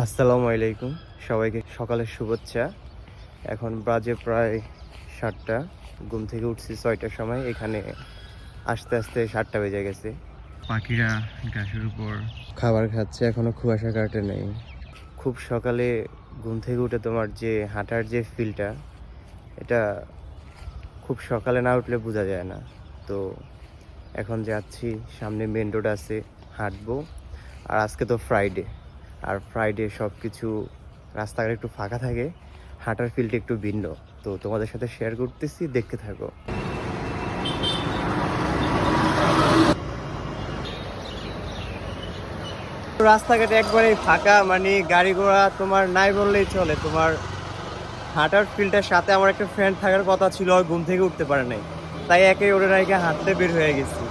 আসসালামু আলাইকুম। সবাইকে সকালের শুভেচ্ছা। এখন বাজে প্রায় সাতটা। ঘুম থেকে উঠছি ছয়টার সময়। এখানে আস্তে আস্তে সাতটা বেজে গেছে। পাখিরা গাছের উপর খাবার খাচ্ছে এখনও কুয়াশা কাটে নেই। খুব সকালে ঘুম থেকে উঠে তোমার যে হাঁটার যে ফিলটা এটা খুব সকালে না উঠলে বোঝা যায় না। তো এখন যাচ্ছি সামনে মেন রোড আছে হাঁটবো। আর আজকে তো ফ্রাইডে আর ফ্রাইডে সব কিছু রাস্তাঘাট একটু ফাঁকা থাকে, হাঁটার ফিল্ডটা একটু ভিন্ন। তো তোমাদের সাথে শেয়ার করতেছি, দেখতে থাকো। রাস্তাঘাটে একবারে ফাঁকা মানে গাড়ি ঘোড়া তোমার নাই বললেই চলে। তোমার হাঁটার ফিল্ডটার সাথে আমার একটা ফ্রেন্ড থাকার কথা ছিল ঘুম থেকে উঠতে পারে নাই। তাই একে ওরে নাইকে হাঁটতে বের হয়ে গেছি।